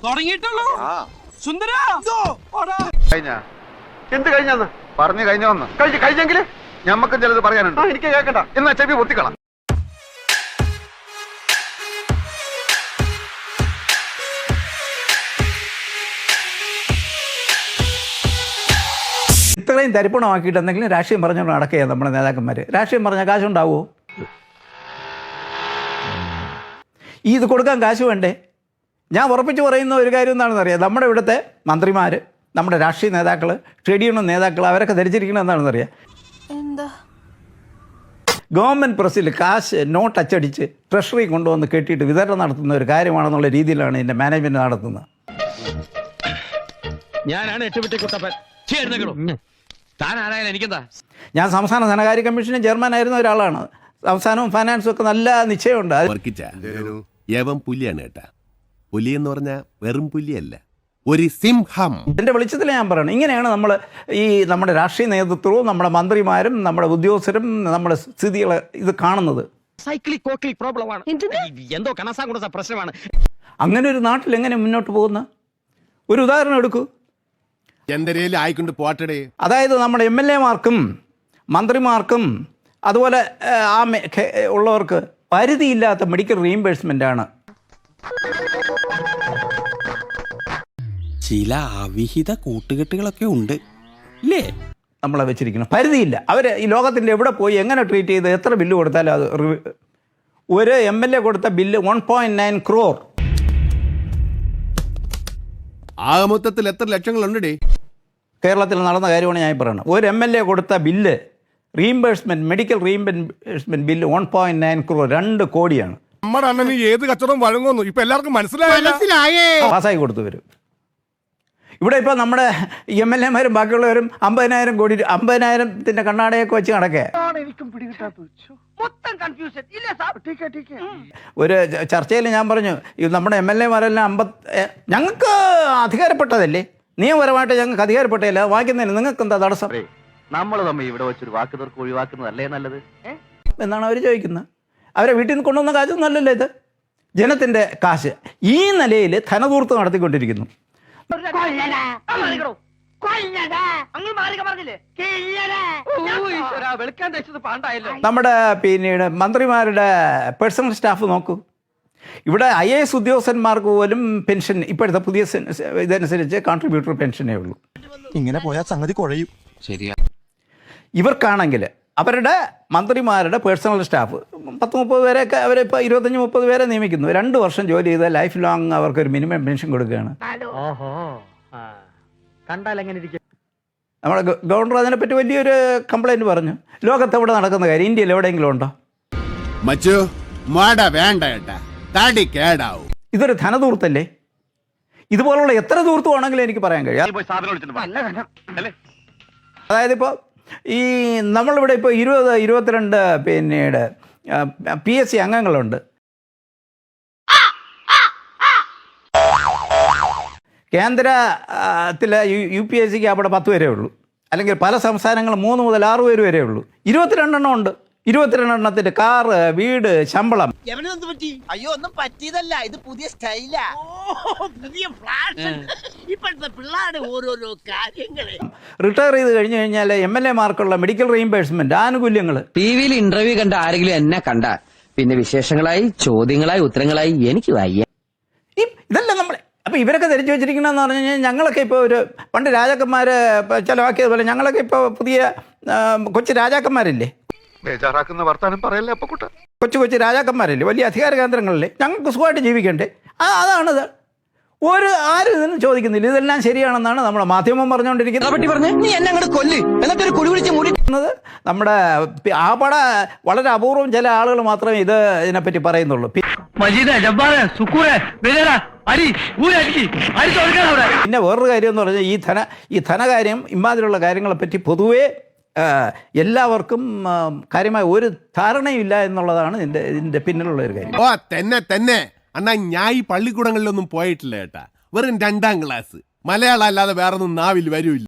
തുടങ്ങിയിട്ടുള്ളൂ? സുന്ദര! കഴിഞ്ഞ? എന്ത് കഴിഞ്ഞന്ന്? പറഞ്ഞു കഴിഞ്ഞോന്ന്. കഴിഞ്ഞു കഴിഞ്ഞെങ്കിൽ ഞമ്മക്ക് ചിലത് പറയാനുണ്ട്. എനിക്ക് കേൾക്കണ്ട എന്നാ ചെവി പൊത്തിക്കളാം. ഇത്രയും തരിപ്പണമാക്കിയിട്ട് എന്തെങ്കിലും രാഷ്ട്രീയം പറഞ്ഞുകൊണ്ട് നടക്കുക നമ്മുടെ നേതാക്കന്മാർ രാഷ്ട്രീയം പറഞ്ഞ കാശുണ്ടാവുമോ ഈ ഇത് കൊടുക്കാൻ കാശ് വേണ്ടേ? ഞാൻ ഉറപ്പിച്ച് പറയുന്ന ഒരു കാര്യം എന്താണെന്ന് അറിയാം. നമ്മുടെ ഇവിടുത്തെ മന്ത്രിമാർ നമ്മുടെ രാഷ്ട്രീയ നേതാക്കൾ ട്രേഡ് യൂണിയൻ നേതാക്കൾ അവരൊക്കെ ധരിച്ചിരിക്കണം എന്താണെന്ന് അറിയാം. എന്താ? ഗവൺമെന്റ് പ്രസ്സിൽ കാശ് നോട്ട് അച്ചടിച്ച് ട്രഷറി കൊണ്ടുവന്ന് കെട്ടിയിട്ട് വിതരണം നടത്തുന്ന ഒരു കാര്യമാണെന്നുള്ള രീതിയിലാണ് എന്റെ മാനേജ്മെന്റ് നടത്തുന്നത്. ഞാനാണ് എനിക്കെന്താ? ഞാൻ സംസ്ഥാന ധനകാര്യ കമ്മീഷന് ചെയർമാനായിരുന്ന ഒരാളാണ്. സംസ്ഥാനവും ഫൈനാൻസും ഒക്കെ നല്ല നിശ്ചയമുണ്ട്. കേട്ടാ. പുലി എന്ന് പറഞ്ഞാൽ വെറും പുലിയല്ല ഒരു സിംഹം. എന്റെ വെളിച്ചത്തിൽ ഞാൻ പറയണം. ഇങ്ങനെയാണ് നമ്മൾ ഈ നമ്മുടെ രാഷ്ട്രീയ നേതൃത്വവും നമ്മുടെ മന്ത്രിമാരും നമ്മുടെ ഉദ്യോഗസ്ഥരും നമ്മുടെ സ്ഥിതികൾ ഇത് കാണുന്നത്. സൈക്ലിക് കോക്ലിക് പ്രോബ്ലമാണ് എന്തോ പ്രശ്നമാണ്. അങ്ങനെ ഒരു നാട്ടിൽ എങ്ങനെ മുന്നോട്ട് പോകുന്ന? ഒരു ഉദാഹരണം എടുക്കൂ. ആയിക്കൊണ്ട് പോട്ടടേ. അതായത് നമ്മുടെ എം എൽ എമാർക്കും മന്ത്രിമാർക്കും അതുപോലെ ആ മേ- ഖേ- ഉള്ളവർക്ക് പരിധിയില്ലാത്ത മെഡിക്കൽ റീഇംബേഴ്സ്മെന്റ് ആണ്. ചില അവിഹിത കൂട്ടുകെട്ടുകളൊക്കെ ഉണ്ട്. ഇല്ലേ? നമ്മളെ വെച്ചിരിക്കണം പരിധിയില്ല. അവർ ഈ ലോകത്തിന്റെ എവിടെ പോയി എങ്ങനെ ട്രീറ്റ് ചെയ്ത് എത്ര ബില്ല് കൊടുത്താലും അത് ഒരു എം എൽ എ കൊടുത്ത bill one point nine crore ആ മൊത്തത്തിൽ എത്ര ലക്ഷങ്ങളുണ്ടേ കേരളത്തിൽ നടന്ന കാര്യമാണ് ഞാൻ പറയുന്നത്. ഒരു എം എൽ എ കൊടുത്ത bill reimbursement medical reimbursement bill one point nine crore രണ്ട് കോടിയാണ്. നമ്മുടെ അണ്ണന് ഏത് കച്ചവടം വഴങ്ങുന്നു ഇപ്പൊ എല്ലാവർക്കും മനസ്സിലായി മനസ്സിലായേ. പാസ്സായി കൊടുത്തു വരും ഇവിടെ ഇപ്പോൾ നമ്മുടെ എം എൽ എമാരും ബാക്കിയുള്ളവരും അമ്പതിനായിരം കോടി അമ്പതിനായിരത്തിന്റെ കണ്ണാടയൊക്കെ വെച്ച് നടക്കേ. ഒരു ചർച്ചയിൽ ഞാൻ പറഞ്ഞു നമ്മുടെ എം എൽ എമാരെല്ലാം അമ്പത് ഞങ്ങൾക്ക് അധികാരപ്പെട്ടതല്ലേ? നിയമപരമായിട്ട് ഞങ്ങൾക്ക് അധികാരപ്പെട്ടതല്ല? വായിക്കുന്നതിന് നിങ്ങൾക്ക് എന്താ തടസ്സം? നമ്മൾ തമ്മിൽ ഇവിടെ വെച്ചൊരു വാക്ക് തീർക്ക് ഒഴിവാക്കുന്നതല്ലേ നല്ലത്? എന്നാണ് അവർ ചോദിക്കുന്നത്. അവരെ വീട്ടിൽ നിന്ന് കൊണ്ടുവന്ന കാശൊന്നും അല്ലല്ലോ ഇത്. ജനത്തിന്റെ കാശ് ഈ നിലയിൽ ധനതൂർത്ത് നടത്തിക്കൊണ്ടിരിക്കുന്നു. നമ്മുടെ പിന്നീട് മന്ത്രിമാരുടെ പേഴ്സണൽ സ്റ്റാഫ് നോക്കൂ. ഇവിടെ ഐ എ എസ് ഉദ്യോഗസ്ഥന്മാർക്ക് പോലും പെൻഷൻ ഇപ്പോഴത്തെ പുതിയ ഇതനുസരിച്ച് കോൺട്രിബ്യൂട്ടർ പെൻഷനേ ഉള്ളൂ. ഇങ്ങനെ പോയാൽ സംഗതി കുഴയും. ശരിയാ ഇവർക്കാണെങ്കിൽ അവരുടെ മന്ത്രിമാരുടെ പേഴ്സണൽ സ്റ്റാഫ് പത്ത് മുപ്പത് പേരെയൊക്കെ അവരിപ്പോൾ ഇരുപത്തഞ്ച് മുപ്പത് പേരെ നിയമിക്കുന്നു. രണ്ട് വർഷം ജോലി ചെയ്താൽ ലൈഫ് ലോങ് അവർക്ക് ഒരു മിനിമം പെൻഷൻ കൊടുക്കുകയാണ്. ഓഹോ. കണ്ടാൽ എങ്ങനെ ഇരിക്കും? നമ്മുടെ ഗവർണർ അതിനെപ്പറ്റി വലിയൊരു കംപ്ലൈന്റ് പറഞ്ഞു. ലോകത്ത് എവിടെ നടക്കുന്ന കാര്യം? ഇന്ത്യയിൽ എവിടെയെങ്കിലും ഉണ്ടോ? മച്ചു മാട വേണ്ട തടി കേടാവും. ഇതൊരു ധനതൂർത്തല്ലേ ഇതുപോലുള്ള എത്ര ദൂർത്തുവാണെങ്കിലും എനിക്ക് പറയാൻ കഴിയും. അതായത് ഇപ്പോൾ ഈ നമ്മളിവിടെ ഇപ്പോൾ ഇരുപത് ഇരുപത്തിരണ്ട് പിന്നീട് പി എസ് സി അംഗങ്ങളുണ്ട്. കേന്ദ്രത്തിലെ യു പി എസ് സിക്ക് അവിടെ പത്ത് വരെ ഉള്ളൂ. അല്ലെങ്കിൽ പല സംസ്ഥാനങ്ങളും മൂന്ന് മുതൽ ആറ് പേര് വരെ ഉള്ളൂ. ഇരുപത്തിരണ്ടെണ്ണം ഉണ്ട്. ഇരുപത്തിരണ്ടെണ്ണത്തിന്റെ കാറ് വീട് ശമ്പളം. അയ്യോ ഒന്നും പറ്റിയതല്ല. ഇത് പുതിയ സ്റ്റൈലാ. പുതിയ ഫ്ലാഷ്. ഇപ്പോഴത്തെ പിള്ളേരുടെ ഓരോരോ കാര്യങ്ങളെ. റിട്ടയർ ചെയ്ത് കഴിഞ്ഞു കഴിഞ്ഞാൽ എം എൽ എമാർക്കുള്ള മെഡിക്കൽ റീഇംബേഴ്സ്മെന്റ് ആനുകൂല്യങ്ങൾ ടി വിയിൽ ഇന്റർവ്യൂ കണ്ട ആരെങ്കിലും എന്നെ കണ്ട പിന്നെ വിശേഷങ്ങളായി ചോദ്യങ്ങളായി ഉത്തരങ്ങളായി എനിക്ക് വയ്യ. ഇതല്ല നമ്മൾ അപ്പോൾ ഇവരൊക്കെ ധരിച്ചു വെച്ചിരിക്കണമെന്ന് പറഞ്ഞു കഴിഞ്ഞാൽ ഞങ്ങളൊക്കെ ഇപ്പോൾ ഒരു പണ്ട് രാജാക്കന്മാർ ചിലവാക്കിയതുപോലെ ഞങ്ങളൊക്കെ ഇപ്പോൾ പുതിയ കൊച്ചു രാജാക്കന്മാരില്ലേ? ബേജാറാക്കുന്ന വർത്താനം പറയല്ലേ അപ്പൊ കുട്ട കൊച്ചു കൊച്ചു രാജാക്കന്മാരല്ലേ? വലിയ അധികാര കേന്ദ്രങ്ങളല്ലേ ഞങ്ങൾക്ക് സുഖമായിട്ട് ജീവിക്കണ്ടേ? ആ അതാണിത്. ഒരു ആരും ഇതൊന്നും ചോദിക്കുന്നില്ല. ഇതെല്ലാം ശരിയാണെന്നാണ് നമ്മുടെ മാധ്യമം പറഞ്ഞുകൊണ്ടിരിക്കുന്നത്. പറ്റി നീ എന്നെ അങ്ങോട്ട് കൊല്ല്. എന്നിട്ടൊരു കുടി പിടിച്ച് മൂടി പറയുന്നത് നമ്മുടെ ആ പട വളരെ അപൂർവം ചില ആളുകൾ മാത്രമേ ഇത് ഇതിനെപ്പറ്റി പറയുന്നുള്ളൂ. പിന്നെ വേറൊരു കാര്യം എന്ന് പറഞ്ഞാൽ ഈ ധന ഈ ധനകാര്യം ഇമാതിരിയുള്ള കാര്യങ്ങളെപ്പറ്റി പൊതുവേ എല്ലാവർക്കും കാര്യമായ ഒരു ധാരണയില്ല എന്നുള്ളതാണ് ഇതിന്റെ ഇതിന്റെ പിന്നിലുള്ള ഒരു കാര്യം. ഓ തന്നെ തന്നെ. അണ്ണാ ഞാൻ ഈ പള്ളിക്കൂടങ്ങളിലൊന്നും പോയിട്ടില്ല ഏട്ടാ. വെറും രണ്ടാം ക്ലാസ്. മലയാളം അല്ലാതെ വേറൊന്നും നാവിൽ വരൂല്ല